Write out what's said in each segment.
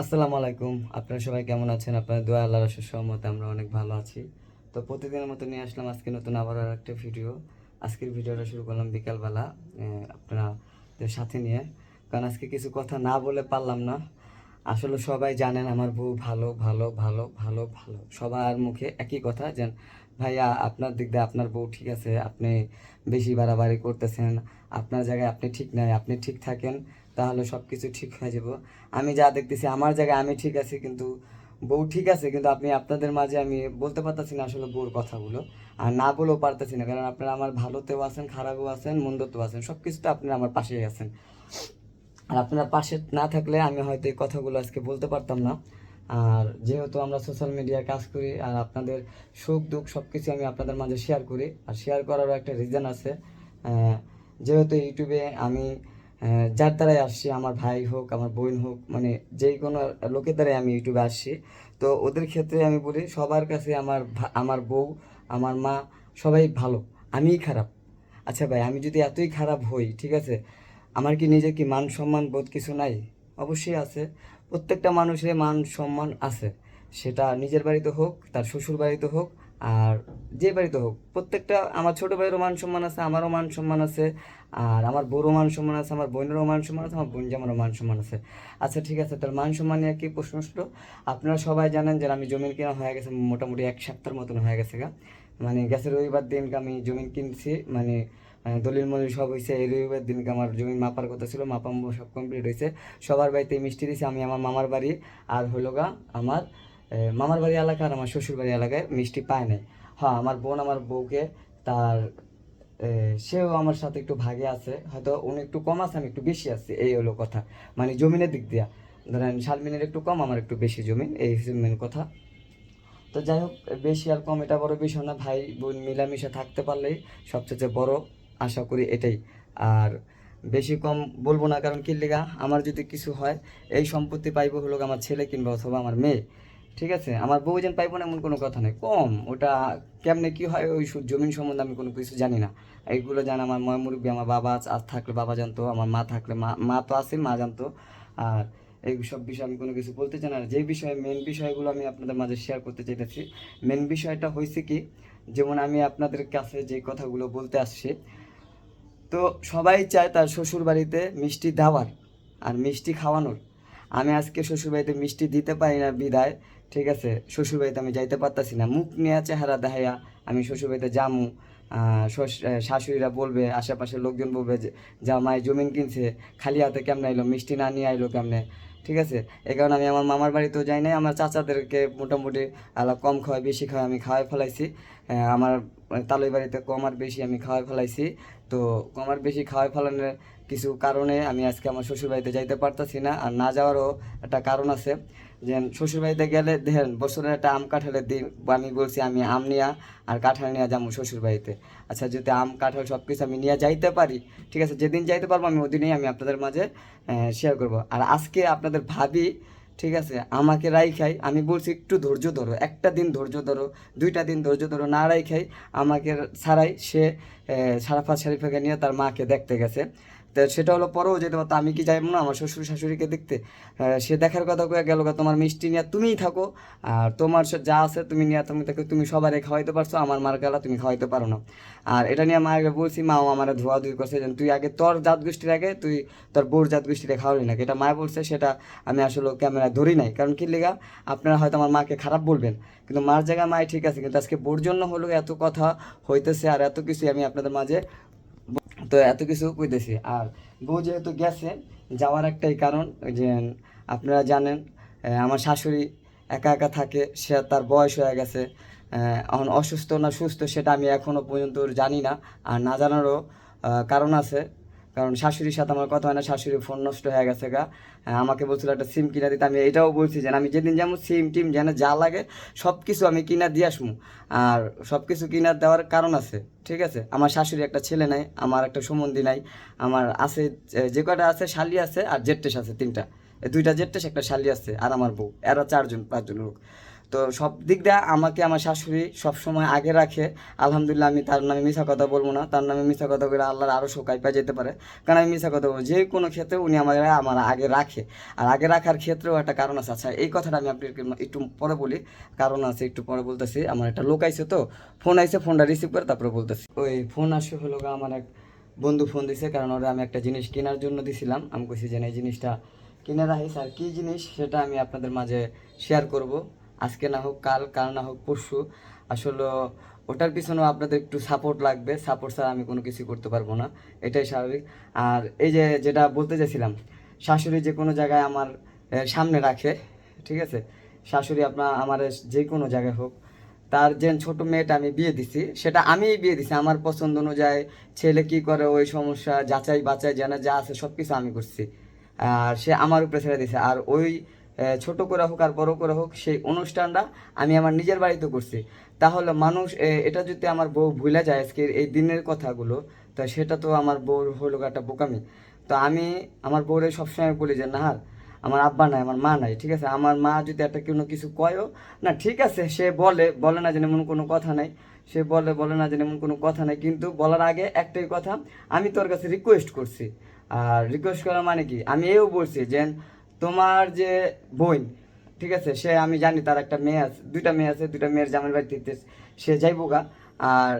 আসসালামু আলাইকুম। আপনারা সবাই কেমন আছেন? আপনার দোয়া আল্লাহ রসের সহমতে আমরা অনেক ভালো আছি। তো প্রতিদিনের মতো নিয়ে আসলাম আজকে নতুন আবার আর একটা ভিডিও। আজকের ভিডিওটা শুরু করলাম বিকালবেলা আহ, আপনারা দের সাথে নিয়ে। কারণ আজকে কিছু কথা না বলে পারলাম না। আসলে সবাই জানেন আমার বউ ভালো ভালো ভালো ভালো ভালো। সবার মুখে একই কথা যেন ভাইয়া আপনার দিক দিয়ে আপনার বউ ঠিক আছে আপনি বেশি বাড়াবাড়ি করতেছেন আপনার জায়গায় আপনি ঠিক নাই আপনি ঠিক থাকেন। তাহলে সব কিছু ঠিক হয়ে যাব। আমি যা দেখতেছি আমার জায়গায় আমি ঠিক আছি, কিন্তু বউ ঠিক আছে, কিন্তু আপনি আপনাদের মাঝে আমি বলতে পারতেছি না আসলে বউর কথাগুলো। আর না বলেও পারতেছি না, কারণ আপনারা আমার ভালোতেও আছেন, খারাপও আছেন, মন্দতেও আছেন সব কিছুতে আপনারা আমার পাশেই আছেন। আর আপনারা পাশে না থাকলে আমি হয়তো এই কথাগুলো আজকে বলতে পারতাম না। আর যেহেতু আমরা সোশ্যাল মিডিয়ায় কাজ করি, আর আপনাদের সুখ, দুঃখ সব কিছু আমি আপনাদের মাঝে শেয়ার করি, আর শেয়ার করারও একটা রিজন আছে। যেহেতু ইউটিউবে আমি যার দ্বারাই আসছি, আমার ভাই হোক, আমার বোন হোক মানে যেই কোনো লোকের দ্বারাই আমি ইউটিউবে আসছি। তো ওদের ক্ষেত্রে আমি বলি, সবার কাছে আমার আমার বউ, আমার মা সবাই ভালো, আমিই খারাপ। আচ্ছা ভাই, আমি যদি এতই খারাপ হই, ঠিক আছে? আমার কি নিজের কি মান সম্মান বোধ কিছু নাই? অবশ্যই আছে। প্রত্যেকটা মানুষের মান সম্মান আছে। সেটা নিজের বাড়িতে হোক, তার শ্বশুর বাড়িতে হোক আর যে বাড়িতে হোক, প্রত্যেকটা আমার ছোটো ভাইয়েরও মান সম্মান আছে, আমারও মান সম্মান আছে, আর আমার বড়ো মান সম্মান আছে, আমার বোনেরও মান সম্মান আছে, আমার বোন জামারও মান সম্মান আছে। আচ্ছা ঠিক আছে তার মান সম্মান নিয়ে কি প্রশ্ন ছিল আপনারা সবাই জানেন যে আমি জমিন কেনা হয়ে গেছে মোটামুটি এক সপ্তাহের মতন হয়ে গেছে গা। মানে গেছে রবিবার দিনকে আমি জমিন কিনছি মানে দলিল মলিল সব হয়েছে এই রবিবার দিনকে আমার জমি মাপার কথা ছিল মাপা সব কমপ্লিট হয়েছে সবার বাড়িতে মিষ্টি দিয়েছি আমি আমার মামার বাড়ি, আর হলো গা আমার মামার বাড়ি এলাকা আর আমার শ্বশুর বাড়ি এলাকায় মিষ্টি পায় নাই। হ্যাঁ আমার বোন আমার বউকে তার সেও আমার সাথে একটু ভাগে আছে। হয়তো উনি একটু কম আছে, আমি একটু বেশি আছি, এই হলো কথা। মানে জমিনের দিক দিয়া। ধরেন, শালমিনের একটু কম, আমার একটু বেশি জমিন এই মেন কথা। তো যাই হোক, বেশি আর কম, এটা বড় বিষয় না। ভাই বোন মিলামিশা থাকতে পারলেই সবচেয়ে বড়, আশা করি এটাই। আর বেশি কম বলব না, কারণ কি লেগা, আমার যদি কিছু হয়, এই সম্পত্তি পাইবো হলো আমার ছেলে কিংবা অথবা আমার মেয়ে। ঠিক আছে? আমার বউ যেন পাইবো না এমন কোনো কথা নেই কম। ওটা কেমনে কি হয়? ওই জমিন সম্বন্ধে আমি কোনো কিছু জানি না। এইগুলো জানে আমার ময় মুরব্বী, আমার বাবা আজ থাকলে বাবা জানতো, আমার মা থাকলে মা মা তো আছে মা জানতো। আর এই সব বিষয়ে আমি কোনো কিছু বলতে চাই না। আর যে বিষয়ে মেন বিষয়গুলো আমি আপনাদের মাঝে শেয়ার করতে চাইতেছি। মেন বিষয়টা হয়েছে কি, যেমন আমি আপনাদের কাছে যে কথাগুলো বলতে আসছি, তো সবাই চায় তার শ্বশুর বাড়িতে মিষ্টি দেওয়ার আর মিষ্টি খাওয়ানোর। আমি আজকে শ্বশুর বাড়িতে মিষ্টি দিতে পারি না বিদায় ঠিক আছে, শ্বশুরবাড়িতে আমি যাইতে পারতাছি না। মুখ নিয়ে চেহারা দেখাইয়া আমি শ্বশুরবাড়িতে যামু। শাশুড়িরা বলবে, আশেপাশের লোকজন বলবে যে, যা মায়ের জমিন কিনছে, খালি হাতে কেমনে আইলো, মিষ্টি না নিয়ে আইলো কেমনে? ঠিক আছে? এই কারণে আমি আমার মামার বাড়িতেও যাই নাই। আমার চাচাদেরকে মোটামুটি আলা কম খাওয়াই বেশি খাওয়াই আমি খাওয়াই ফেলাইছি। আমার তালই বাড়িতে কম আর বেশি আমি খাওয়াই ফেলাইছি। তো কম আর বেশি খাওয়াই ফেলানোর কিছু কারণে আমি আজকে আমার শ্বশুর বাড়িতে যাইতে পারতাছি না। আর না যাওয়ারও একটা কারণ আছে। যে শ্বশুর বাড়িতে গেলে দেখেন বছরের একটা আম কাঁঠালের দিন, আমি বলছি আমি আম নিয়া আর কাঁঠাল নিয়ে যাব শ্বশুর বাড়িতে আচ্ছা যদি আম, কাঁঠাল সব কিছু আমি নিয়ে যাইতে পারি, ঠিক আছে, যেদিন যাইতে পারব আমি ওদিনই আমি আপনাদের মাঝে শেয়ার করব। আর আজকে আপনাদের ভাবি, ঠিক আছে, আমাকে রাই খাই আমি বলছি একটু ধৈর্য ধরো, একটা দিন ধৈর্য ধরো, দুইটা দিন ধৈর্য ধরো, না রাই খাই আমাকে ছাড়াই সে সারাফা শরীফাকে নিয়ে তার মাকে দেখতে গেছে। তো সেটা হলো পরেও যেতে পারতো আমি কি যাইব না আমার শ্বশুর শাশুড়িকে দেখতে? সে দেখার কথা কয়ে গেল তোমার মিষ্টি নিয়ে তুমিই থাকো। আর তোমার যা আছে তুমি নিয়ে তুমি থাকো তুমি সবারে খাওয়াইতে পারছ, আমার মার গালা তুমি খাওয়াইতে পারো না। আর এটা নিয়ে মাকে বলছি, মাও আমার ধোয়া ধুই করছে যে তুই আগে তোর জাত গোষ্ঠীর আগে তুই তোর বোর জাত গোষ্ঠীরে খাওয়ালি না। এটা মায় বলছে, সেটা আমি আসলে ক্যামেরায় ধরি নাই। কারণ কি লেগা, আপনারা হয়তো আমার মাকে খারাপ বলবেন, কিন্তু মার জায়গায় মায় ঠিক আছে, কিন্তু আজকে বোর জন্য হলো এত কথা হইতেছে আর এত কিছু আমি আপনাদের মাঝে তো এত কিছু কইতেছি। আর বউ যেহেতু গেছে, যাওয়ার একটাই কারণ যে আপনারা জানেন আমার শাশুড়ি একা একা থাকে, সে তার বয়স হয়ে গেছে এখন অসুস্থ না সুস্থ সেটা আমি এখনও পর্যন্ত জানি না। আর না জানারও কারণ আছে। কারণ শাশুড়ির সাথে আমার কথা হয় না শাশুড়ির ফোন নষ্ট হয়ে গেছে গা। হ্যাঁ, আমাকে বলছিল একটা সিম কিনা দিতে আমি এটাও বলছি যে আমি যেদিন যেমন সিম টিম যেন যা লাগে সব কিছু আমি কিনা দিয়ে আসব। আর সব কিছু কিনা দেওয়ার কারণ আছে ঠিক আছে? আমার শাশুড়ি একটা ছেলে নাই আমার একটা সম্বন্ধী নাই আমার আছে যে কটা আছে শালি আছে আর জেট্টেস আছে তিনটা। দুইটা জেট্টেস একটা শালি আছে আর আমার বউ এরা চারজন পাঁচজন লোক। তো সব দিক দিয়ে আমাকে আমার শাশুড়ি সবসময় আগে রাখে। আলহামদুলিল্লাহ আমি তার নামে মিশা কথা বলব না। তার নামে মিশা কথা বলে আল্লাহর আরও শোকাই পাই যেতে পারে। কারণ আমি মিশা কথা বলব, যে কোনো ক্ষেত্রে উনি আমার আমার আগে রাখে। আর আগে রাখার ক্ষেত্রেও একটা কারণ আছে। আচ্ছা এই কথাটা আমি আপনাকে একটু পরে বলি। কারণ আছে, একটু পরে বলতেছি। আমার একটা লোক আইছে তো, ফোন আইছে, ফোনটা রিসিভ করে তারপরে বলতেছি। ওই ফোন আসে হলো আমার এক বন্ধু ফোন দিছে, কারণ ওরা আমি একটা জিনিস কেনার জন্য দিছিলাম। আমি কইছি যে এই জিনিসটা কিনে রাখিস। আর কী জিনিস সেটা আমি আপনাদের মাঝে শেয়ার করব। আজকে না হোক, কাল কাল না হোক, পরশু। আসলে ওটার পিছনেও আপনাদের একটু সাপোর্ট লাগবে। সাপোর্ট ছাড়া আমি কোনো কিছু করতে পারব না। এটাই স্বাভাবিক। আর এই যে যেটা বলতে চাইছিলাম, শাশুড়ি যে কোনো জায়গায় আমার সামনে রাখে, ঠিক আছে? শাশুড়ি আপনার, আমার যে কোনো জায়গায় হোক, তার যে ছোট মেয়েটা আমি বিয়ে দিছি, সেটা আমিই বিয়ে দিছি। আমার পছন্দ অনুযায়ী ছেলে কি করে, ওই সমস্যা যাচাই বাচাই জানা যা আছে সব কিছু আমি করছি। আর সে আমার উপরে ছেড়ে দিছে। আর ওই ছোট করে হোক আর বড় করে হোক, সেই অনুষ্ঠানটা আমি আমার নিজের বাড়িতে করছি। তাহলে মানুষ এটা যদি আমার বউ ভুলে যায় আজকের এই দিনের কথাগুলো, তা সেটা তো আমার বউর হলো একটা বোকামি। তো আমি আমার বউরে সবসময় বলি যে, না, আমার আব্বা নাই, আমার মা নাই, ঠিক আছে? আমার মা যদি একটা কোনো কিছু কয়ও, না, ঠিক আছে, সে বলে বলে না যে এমন কোনো কথা নাই, সে বলে বলে না যে এমন কোনো কথা নাই, কিন্তু বলার আগে একটাই কথা, আমি তোর কাছে রিকোয়েস্ট করছি। আর রিকোয়েস্ট করা মানে কি? আমি এও বলছি যে তোমার যে বোন, ঠিক আছে? সে, আমি জানি তার একটা মেয়ে আছে, দুইটা মেয়ে আছে, দুইটা মেয়ের জামাই বাড়িতে সে যাইবো গা। আর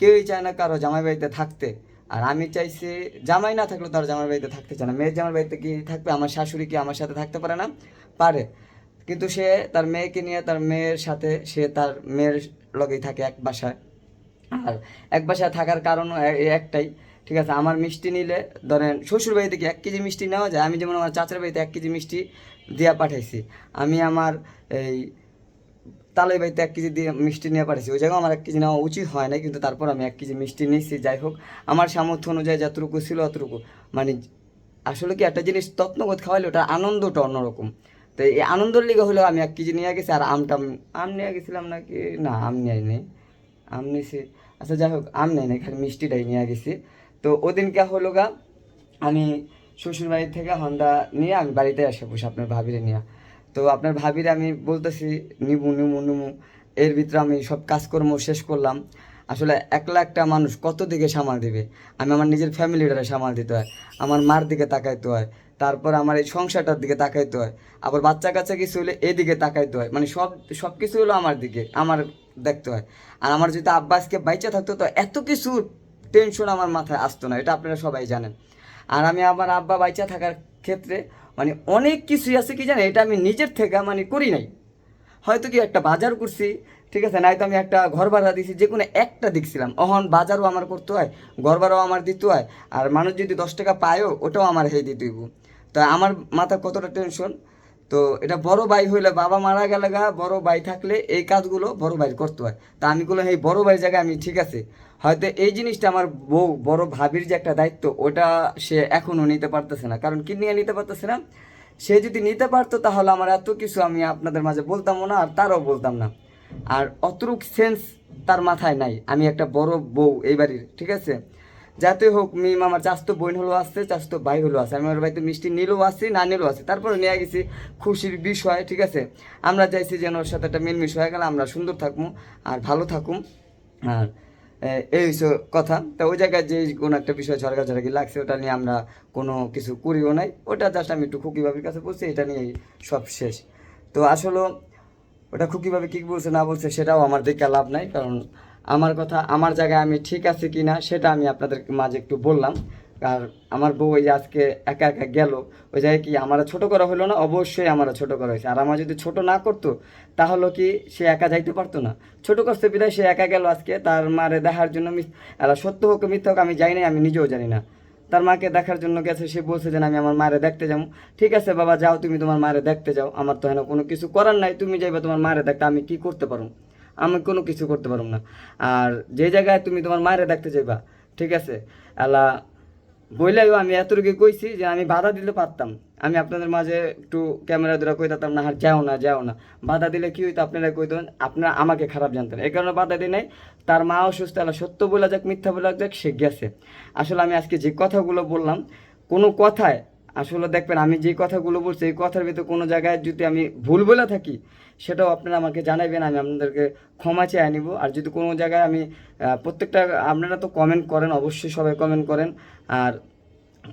কেউই চায় না কারও জামাই বাড়িতে থাকতে। আর আমি চাইছি জামাই না থাকলেও তার জামাই বাড়িতে থাকতে চায় না। মেয়ের জামাই বাড়িতে কি থাকবে? আমার শাশুড়ি কি আমার সাথে থাকতে পারে না? পারে। কিন্তু সে তার মেয়েকে নিয়ে, তার মেয়ের সাথে সে তার মেয়ের লগেই থাকে এক বাসায়। আর এক বাসায় থাকার এই একটাই। ঠিক আছে, আমার মিষ্টি নিলে ধরেন শ্বশুর বাড়িতে কি এক কেজি মিষ্টি নেওয়া যায়? আমি যেমন আমার চাচার বাড়িতে এক কেজি মিষ্টি দিয়া পাঠাইছি, আমি আমার এই তালাই বাড়িতে এক কেজি দিয়ে মিষ্টি নিয়ে পাঠাইছি, ওই জায়গায় আমার এক কেজি নেওয়া উচিত হয় না কিন্তু তারপর আমি এক কেজি মিষ্টি নিয়েছি, যাই হোক, আমার সামর্থ্য অনুযায়ী যতটুকু ছিল অতটুকু। মানে আসলে কি একটা জিনিস তত্নগত খাওয়াইলে ওটার আনন্দটা অন্যরকম। তো এই আনন্দের লিগে হলেও আমি এক কেজি নিয়ে গেছি, আর আমটা আমি- আম নিয়ে গেছিলাম নাকি? না, আম নিয়ে নেই আম নিয়েছি। আচ্ছা যাই হোক, আম নেই না খালি মিষ্টিটাই নিয়ে গেছি। তো ওদিনকে হলো গা? আমি শ্বশুর বাড়ি থেকে হন্ডা নিয়ে আমি বাড়িতে আসে বসে আপনার ভাবিরে নিয়ে। তো আপনার ভাবিরে আমি বলতেছি, নিবু নিমু নিমু এর ভিতরে আমি সব কাজকর্ম শেষ করলাম। আসলে একলা একটা মানুষ কত দিকে সামাল দিবে? আমি আমার নিজের ফ্যামিলিটারে সামাল দিতে হয়। আমার মার দিকে তাকাইতে হয়। তারপর আমার এই সংসারটার দিকে তাকাইতে হয়। আবার বাচ্চা কাচ্চা কিছু হলে এদিকে তাকাইতে হয়। মানে সব সব কিছু হলো আমার দিকে, আমার দেখতে হয়। আর আমার যদি আব্বাসকে বাইচা থাকতো তো এত কিছু টেনশন আমার মাথায় আসতো না, এটা আপনারা সবাই জানেন। আর আমি আমার আব্বা বাইচা থাকার ক্ষেত্রে মানে অনেক কিছুই আছে কি জানেন, এটা আমি নিজের থেকে মানে করি নাই। হয়তো কি একটা বাজার করছি, ঠিক আছে নয়তো আমি একটা ঘর ভাড়া দিছি, যে কোনো একটা দেখছিলাম। অহন বাজারও আমার করতে হয়, ঘর ভাড়াও আমার দিতে হয়, আর মানুষ যদি দশ টাকা পায়ও, ওটাও আমার হেই দিতে হইব। তা আমার মাথা কতটা টেনশন তো এটা বড় ভাই হইলে বাবা মারা গেলে গা, বড় ভাই থাকলে এই কাজগুলো বড় ভাই করতে হয়। তা আমি বললাম এই বড় ভাই জায়গায় আমি ঠিক আছে। হয়তো এই জিনিসটা আমার বউ, বড় ভাবির যে একটা দায়িত্ব, ওটা সে এখনও নিতে পারতেছে না। কারণ কি নিয়ে নিতে পারতেছে না? সে যদি নিতে পারতো তাহলে আমার এত কিছু আমি আপনাদের মাঝে বলতামও না, আর তারও বলতাম না। আর অতটুক সেন্স তার মাথায় নাই, আমি একটা বড় বউ এই বাড়ির, ঠিক আছে? যাতে হোক মিম আমার চাস্তো বোন হলো আসছে চাস্তো ভাই হলো আছে, আমি ওর বাড়িতে মিষ্টি নিলেও আসছি না নিলেও আসছি তারপরে নিয়ে গেছি খুশির বিষয়, ঠিক আছে? আমরা চাইছি যেন ওর সাথে একটা মিলমিশ হয়ে গেলে আমরা সুন্দর থাকুম, আর ভালো থাকুম, আর এই হচ্ছে কথা। তা ওই জায়গায় যে কোনো একটা বিষয় ঝরগা ঝরগি লাগছে, ওটা নিয়ে আমরা কোনো কিছু করিও নাই। ওটা জাস্ট আমি একটু খুকি বাবির কাছে বলছি, এটা নিয়েই সব শেষ। তো আসলে ওটা খুকিভাবে কী বলছে, না বলছে, সেটাও আমার দিকে লাভ নাই। কারণ আমার কথা, আমার জায়গায় আমি ঠিক আছে কি না সেটা আমি আপনাদের মাঝে একটু বললাম। আর আমার বউ ওই যে আজকে একা একা গেল ওই জায়গায় কি আমার ছোট করা হলো না? অবশ্যই আমার ছোট করা হয়েছে। আর আমার যদি ছোট না করতো, তাহলে কি সে একা যাইতে পারতো না? ছোট করতে বিদায় সে একা গেল আজকে। তার মারে দেখার জন্য সত্য হোক মিথ্যা হোক আমি জানি না, আমি নিজেও জানি না। তার মাকে দেখার জন্য গেছে, সে বলছে যে আমি আমার মায়ের দেখতে যাব। ঠিক আছে বাবা, যাও, তুমি তোমার মায়ের দেখতে যাও। আমার তো হেন কোনো কিছু করার নাই, তুমি যাইবা তোমার মায়ের দেখতে, আমি কি করতে পারো আমি কোনো কিছু করতে পারব না। আর যে জায়গায় তুমি তোমার মায়ের দেখতে যাইবা, ঠিক আছে? আল্লাহ বইলেও আমি এতটুকু কইছি যে আমি বাধা দিলে পারতাম। আমি আপনাদের মাঝে একটু ক্যামেরা ধরে কই দিতাম না, আর যাও না যাও না। বাধা দিলে কি হইতো আপনারা কই দেন, আপনারা আমাকে খারাপ জানতেন। এই কারণে বাধা দিই নাই। তার মা অসুস্থ হলো সত্য বলে যাক, মিথ্যা বলা যাক, সে গেছে। আসলে আমি আজকে যে কথাগুলো বললাম, কোনো কথায় আসলে দেখবেন, আমি যে কথাগুলো বলছি, এই কথার ভিতরে কোনো জায়গায় যদি আমি ভুল বলে থাকি, সেটাও আপনারা আমাকে জানাবেন, আমি আপনাদেরকে ক্ষমা চেয়ে নিব। আর যদি কোনো জায়গায় আমি প্রত্যেকটা, আপনারা তো কমেন্ট করেন, অবশ্যই সবাই কমেন্ট করেন। আর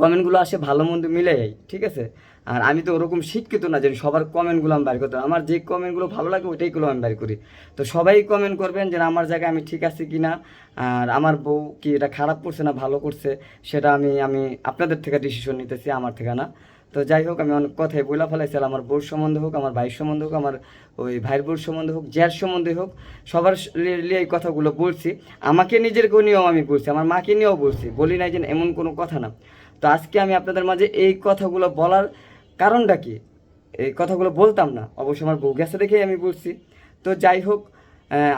কমেন্টগুলো আসে ভালো মন্দ মিলেই ঠিক আছে? আর আমি তো ওরকম শিক্ষিত না যে সবার কমেন্টগুলো আমি বাইর করতে আমার যে কমেন্টগুলো ভালো লাগে ওইটাইগুলো আমি বাইর করি। তো সবাই কমেন্ট করবেন যে আমার জায়গায় আমি ঠিক আছি কি না আর আমার বউ কি এটা খারাপ করছে না ভালো করছে, সেটা আমি আমি আপনাদের থেকে ডিসিশন নিতেছি, আমার থেকে না। তো যাই হোক, আমি অনেক কথাই বলে ফেলাইছিলাম আমার বউর সম্বন্ধে হোক, আমার ভাইয়ের সম্বন্ধে হোক, আমার ওই ভাইয়ের বউর সম্বন্ধে হোক যার সম্বন্ধে হোক, সবার নিয়ে এই কথাগুলো বলছি। আমাকে নিজের নিয়েও আমি বলছি, আমার মাকে নিয়েও বলছি। বলি নাই যে এমন কোনো কথা না। তো আজকে আমি আপনাদের মাঝে এই কথাগুলো বলার কারণটা কি? এই কথাগুলো বলতাম না। অবশ্যই আমার বউ গেছে দেখেই আমি বলছি। তো যাই হোক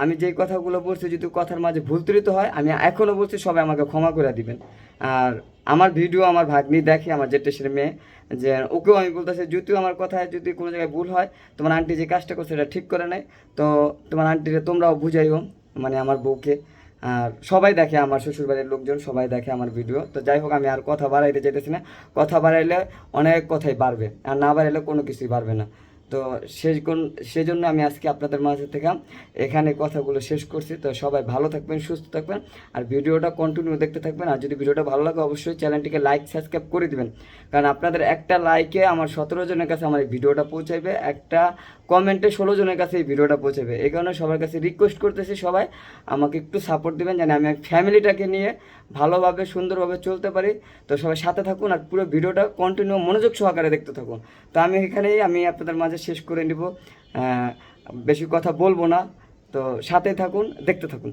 আমি যেই কথাগুলো বলছি, যদি কথার মাঝে ভুল ত্রুটি হয়, আমি এখনও বলছি, সবাই আমাকে ক্ষমা করে দিবেন। আর আমার ভিডিও, আমার ভাগ্নি দেখে, আমার জেটেশের মেয়ে, যে ওকেও আমি বলতেছি, যদিও আমার কথায় যদি কোনো জায়গায় ভুল হয়, তোমার আন্টি যে কাজটা করছে এটা ঠিক করে নেয়। তো তোমার আন্টিরে তোমরাও বুঝাইও মানে আমার বউকে। আর সবাই দেখে আমার শ্বশুরবাড়ির লোকজন সবাই দেখে আমার ভিডিও। তো যাই হোক, আমি আর কথা বাড়াইতে চাইতেছি না। কথা বাড়াইলে অনেক কথাই বাড়বে, আর না বাড়াইলে কোনো কিছুই বাড়বে না। তো সেই কোন সেই জন্য আমি আজকে আপনাদের মাঝে থেকে এখানে কথাগুলো শেষ করছি। তো সবাই ভালো থাকবেন, সুস্থ থাকবেন, আর ভিডিওটা কন্টিনিউ দেখতে থাকবেন। আর যদি ভিডিওটা ভালো লাগে, অবশ্যই চ্যানেলটিকে লাইক সাবস্ক্রাইব করে দিবেন। কারণ আপনাদের একটা লাইকে আমার সতেরো জনের কাছে আমার এই ভিডিওটা পৌঁছাবে একটা কমেন্টে ষোলো জনের কাছে এই ভিডিওটা পৌঁছাবে। এই কারণে সবার কাছে রিকোয়েস্ট করতেছি সবাই, আমাকে একটু সাপোর্ট দেবেন যেন আমি ফ্যামিলিটাকে নিয়ে ভালোভাবে, সুন্দরভাবে চলতে পারি। তো সবাই সাথে থাকুন আর পুরো ভিডিওটা কন্টিনিউ মনোযোগ সহকারে দেখতে থাকুন। তো আমি এখানেই, আমি আপনাদের মাঝে শেষ করে নিব। বেশি কথা বলব না। তো সাথে থাকুন, দেখতে থাকুন।